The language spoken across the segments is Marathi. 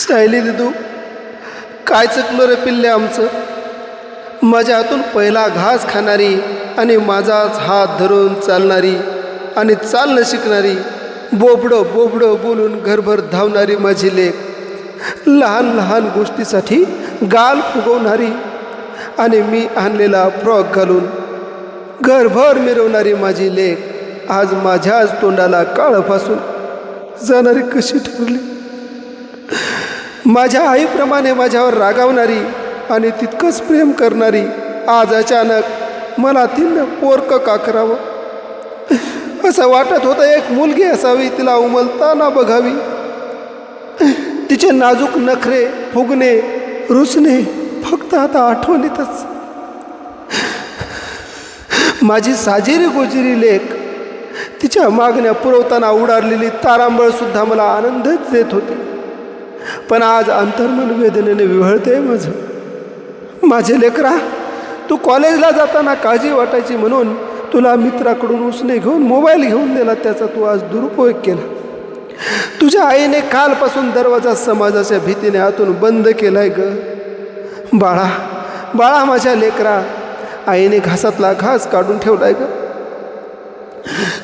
स्टायली दिदू काय चुकलं रे पिल्ले आमचं? माझ्या हातून पहिला घास खाणारी आणि माझाच हात धरून चालणारी आणि चालणं शिकणारी बोबडं बोबडं बोलून घरभर धावणारी माझी लेख लहान लहान गोष्टीसाठी गाल फुगवणारी आणि मी आणलेला फ्रॉक घालून घरभर मिरवणारी माझी लेख आज माझ्याच तोंडाला काळं फासून जाणारी कशी ठरली? माझ्या आईप्रमाणे माझ्यावर रागावणारी आणि तितकंच प्रेम करणारी आज अचानक मला तिनं पोरकं का करावं? असं वाटत होतं एक मुलगी असावी तिला उमलताना बघावी. तिचे नाजूक नखरे फुगणे रुसणे फक्त आता आठवणीतच. माझी साजेरी गोजिरी लेख तिच्या मागण्या पुरवताना उडारलेली तारांबळसुद्धा मला आनंदच देत होती. पण आज अंतर्मन वेदनेने विव्हळते माझं. माझे लेकरा तू कॉलेजला जाताना काळजी वाटायची म्हणून तुला मित्राकडून उसने घेऊन मोबाईल घेऊन दिला त्याचा तू आज दुरुपयोग केला. तुझ्या आईने कालपासून दरवाजा समाजाच्या भीतीने आतून बंद केलाय ग. बाळा बाळा माझ्या लेकरा आईने घासातला घास काढून ठेवलाय ग.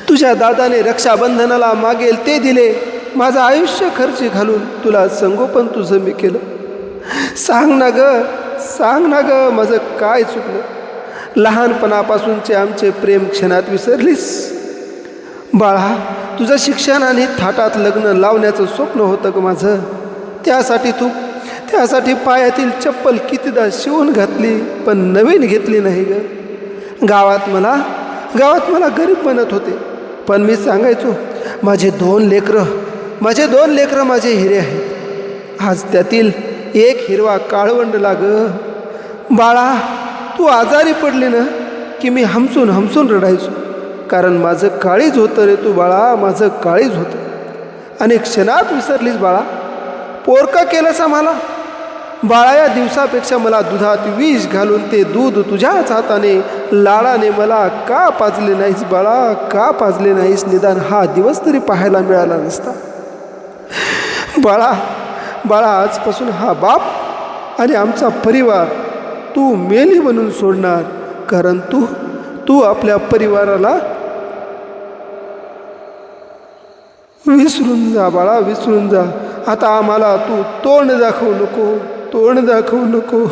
तुझ्या दादाने रक्षाबंधनाला मागेल ते दिले माझं आयुष्य खर्ची घालून तुला संगोपन तुझं मी केलं. सांग ना ग सांग ना ग माझं काय चुकलं? लहानपणापासूनचे आमचे प्रेम क्षणात विसरलीस? बाळा तुझं शिक्षण आणि थाटात लग्न लावण्याचं स्वप्न होतं ग माझं. त्यासाठी तू त्यासाठी पायातील चप्पल कितीदा शिवून घातली पण नवीन घेतली नाही ग. गावात मला गावात मला गरीब बनत होते. पण मी सांगायचो माझे दोन लेकरं माझे दोन लेकरं माझे हिरे आहेत. आज त्यातील एक हिरवा काळवंड लाग. बाळा तू आजारी पडली ना की मी हमसून हमसून रडायचो. कारण माझं काळीज होतं रे तू बाळा माझं काळीज होतं. आणि क्षणात विसरलीस बाळा. पोरका केलंस मला बाळा या दिवसापेक्षा मला दुधात विष घालून ते दूध तुझ्याच हाताने लाडाने मला का पाजले नाहीस बाळा? का पाजले नाहीस? निदान हा दिवस तरी पाहायला मिळाला नसता. बाळा बाळा आजपासून हा बाप आणि आमचा परिवार तू मेली म्हणून सोडणार. कारण तू तू आपल्या परिवाराला विसरून जा बाळा विसरून जा. आता आम्हाला तू तोंड दाखवू नको तोंड दाखवू नको.